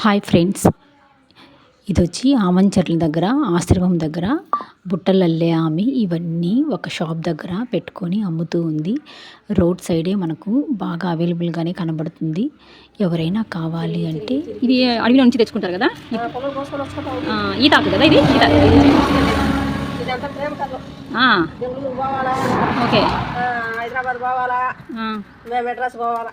Hi friends ఇది వచ్చి ఆమంచర్ల దగ్గర ఆశ్రమం దగ్గర బుట్టలు అల్లే ఆమె ఇవన్నీ ఒక షాప్ దగ్గర పెట్టుకొని అమ్ముతూ ఉంది. రోడ్ సైడే మనకు బాగా అవైలబుల్గానే కనబడుతుంది. ఎవరైనా కావాలి అంటే ఇది అడవిలో నుంచి తెచ్చుకుంటారు కదా? ఆ, ఈత ఆకు కదా ఇది? ఓకే. ఆ, హైదరాబాద్ పోవాలా? మెడ్రాస్ పోవాలా?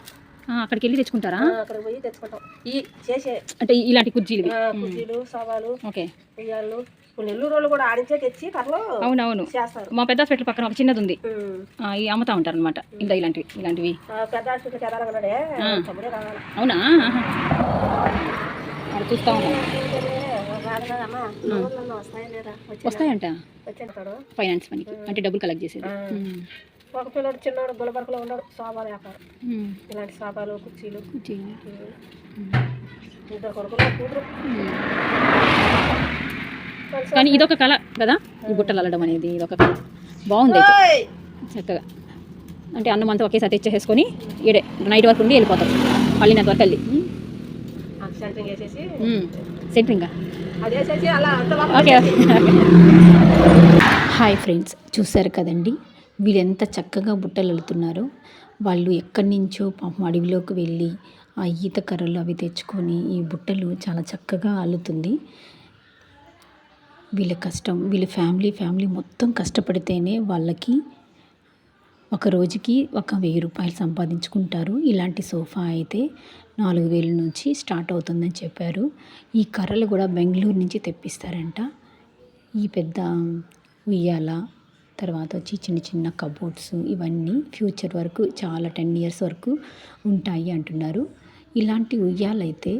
అక్కడికి వెళ్ళి తెచ్చుకుంటారా? ఆ, అక్కడికి పోయి తెచ్చుకుంటాం. ఈ చేసే అంటే ఇలాంటి కుర్చీలు. ఆ, కుర్చీలు సవాలు ఓకే. ఉయ్యాళ్ళు కొన్ని నెల్లూరు వాళ్ళు కూడా ఆడించే తెచ్చి కర్రలు అవునవును. చేస్తారు. మా పెద్ద హాస్పిటల్ పక్కన ఒక చిన్నది ఉంది ఈ అమ్ముతా ఉంటారు అనమాట ఇలా ఇలాంటివి ఇలాంటివి. పెద్ద హాస్పిటల్కి వెళ్ళాలన్నాడే అవునా. అది చూస్తా ఉన్నాం. వస్తాయంట. ఫైనాన్స్ పనికి. అంటే డబ్బులు కలెక్ట్ చేసేది. ఒక పిల్లడు చిన్నోడు గులబరకలో ఉన్నాడు సోఫాలు వ్యాపారం. ఇలాంటి సోఫాలు కుర్చీలు. కుర్చీలు. ఇద్దరు కొడుకులు కూతురు. కానీ ఇదొక కళ కదా ఈ బుట్టలు అల్లడం అనేది ఇదొక కళ. బాగుంది! చక్కగా. అంటే అన్నం అంతా ఒకేసారి తెచ్చేసేసుకొని ఈడే నైట్ వరకు ఉండి వెళ్ళిపోతాం. పళ్ళినంత వరకు వెళ్ళి. సెంటరింగ్ ఓకే హాయ్ ఫ్రెండ్స్ చూశారు కదండి? వీళ్ళు ఎంత చక్కగా బుట్టలు అల్లుతున్నారో వాళ్ళు ఎక్కడి నుంచో పాపం అడవిలోకి వెళ్ళి ఆ ఈత కర్రలు అవి తెచ్చుకొని ఈ బుట్టలు చాలా చక్కగా అల్లుతుంది. వీళ్ళ కష్టం వీళ్ళ ఫ్యామిలీ ఫ్యామిలీ మొత్తం కష్టపడితేనే వాళ్ళకి ఒక రోజుకి ఒక వెయ్యి రూపాయలు సంపాదించుకుంటారు. ఇలాంటి సోఫా అయితే నాలుగు వేల నుంచి స్టార్ట్ అవుతుందని చెప్పారు. ఈ కర్రలు కూడా బెంగళూరు నుంచి తెప్పిస్తారంట. ఈ పెద్ద ఉయ్యాల తర్వాత వచ్చి చిన్న చిన్న కబోర్డ్స్ ఇవన్నీ ఫ్యూచర్ వరకు చాలా టెన్ ఇయర్స్ వరకు ఉంటాయి అంటున్నారు. ఇలాంటి ఉయ్యాలైతే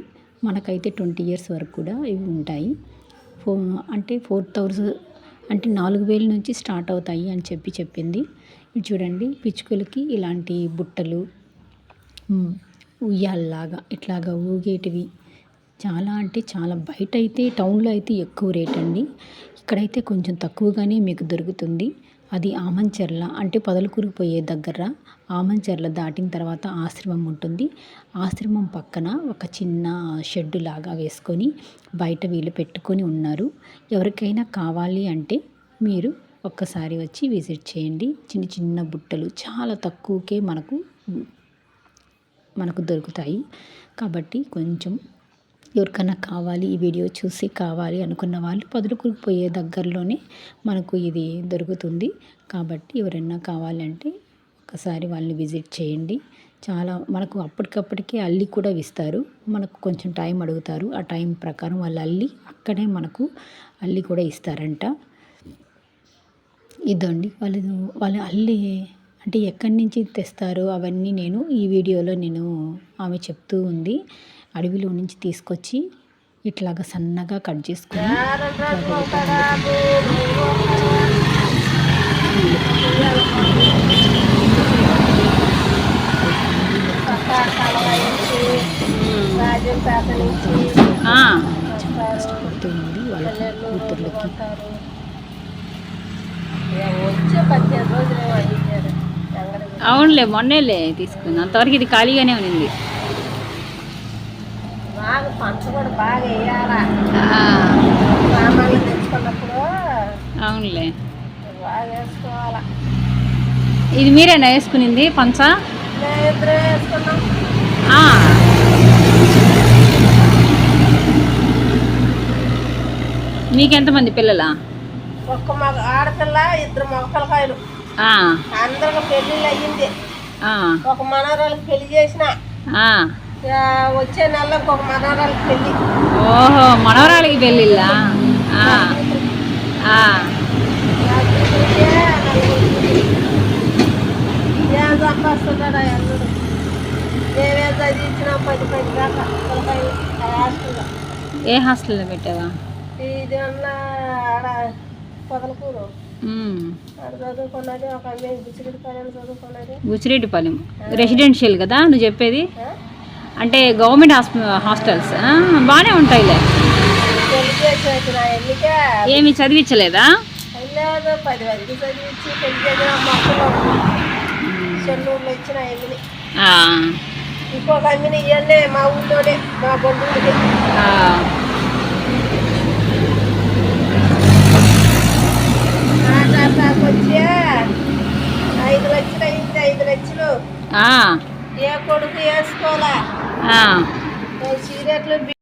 మనకైతే ట్వంటీ ఇయర్స్ వరకు కూడా ఇవి ఉంటాయి. ఫో అంటే ఫోర్ థౌజండ్ అంటే నాలుగు వేల నుంచి స్టార్ట్ అవుతాయి అని చెప్పి చెప్పింది. ఇది చూడండి పిచ్చుకలకి ఇలాంటి బుట్టలు ఉయ్యాలలాగా ఇట్లాగా ఊగేటివి చాలా అంటే చాలా బయట అయితే టౌన్లో అయితే ఎక్కువ రేట్ అండి ఇక్కడైతే కొంచెం తక్కువగానే మీకు దొరుకుతుంది. అది ఆమంచెర్ల అంటే పొదలకూరు పోయే దగ్గర ఆమంచెర్ల దాటిన తర్వాత ఆశ్రమం ఉంటుంది. ఆశ్రమం పక్కన ఒక చిన్న షెడ్డు లాగా వేసుకొని బయట వీళ్ళు పెట్టుకొని ఉన్నారు. ఎవరికైనా కావాలి అంటే మీరు ఒక్కసారి వచ్చి విజిట్ చేయండి. చిన్న చిన్న బుట్టలు చాలా తక్కువకే మనకు మనకు దొరుకుతాయి. కాబట్టి కొంచెం ఎవరికైనా కావాలి ఈ వీడియో చూసి కావాలి అనుకున్న వాళ్ళు పదులుకురికి పోయే దగ్గరలోనే మనకు ఇది దొరుకుతుంది. కాబట్టి ఎవరైనా కావాలంటే ఒకసారి వాళ్ళని విజిట్ చేయండి. చాలా మనకు అప్పటికప్పటికే అల్లి కూడా ఇస్తారు. మనకు కొంచెం టైం అడుగుతారు. ఆ టైం ప్రకారం వాళ్ళు అల్లి అక్కడే మనకు అల్లి కూడా ఇస్తారంట. ఇదండి. వాళ్ళు వాళ్ళు అల్లి అంటే ఎక్కడి నుంచి తెస్తారో అవన్నీ నేను ఈ వీడియోలో నేను ఆమె చెప్తూ ఉంది. అడవిలో నుంచి తీసుకొచ్చి ఇట్లాగా సన్నగా కట్ చేసుకొని కష్టపడుతూ ఉంది వాళ్ళ కూతుర్లకి. అవునులే మొన్నేలే తీసుకుంది అంతవరకు ఇది ఖాళీగానే ఉంది పంచ కూడా బాగా వేయాలా? సామాన్లు తెచ్చుకున్నప్పుడు అవునులే. బాగా వేసుకోవాలా. ఇది మీరేనా వేసుకునింది పంచ? ఇద్దరం వేసుకున్నాం. మీకెంతమంది పిల్లలా? ఒక్క మగ ఆడపిల్ల ఇద్దరు మగపిల్లకాయలు ఆ, అందరికి పెళ్ళిళ్ళు అయ్యింది. ఒక మనవరాలకు పెళ్ళి చేసిన. వచ్చే నెలలో ఇంకొక మనవరాలకు పెళ్ళి ఓహో మనవరాలికి పెళ్ళిళ్ళా? ఏం సంపాదిస్తున్నాడు అల్లుడు. చదివించినాం పది పది దాకా హాస్టల్లో. ఏ హాస్టల్లో పెట్టావా? ఇది ఆడ పొదలకూరు. చదువుకున్నది ఒక అమ్మాయి చదువుకున్నది. రెసిడెన్షియల్ కదా నువ్వు చెప్పేది? అంటే గవర్నమెంట్ హాస్టల్స్ బాగానే ఉంటాయిలే ఏమి చదివించలేదా? ఐదు లక్షలు ఐదు లక్షలు. ఏ కొడుకు వేసుకోవాలా? ఆ. సిగరెట్లు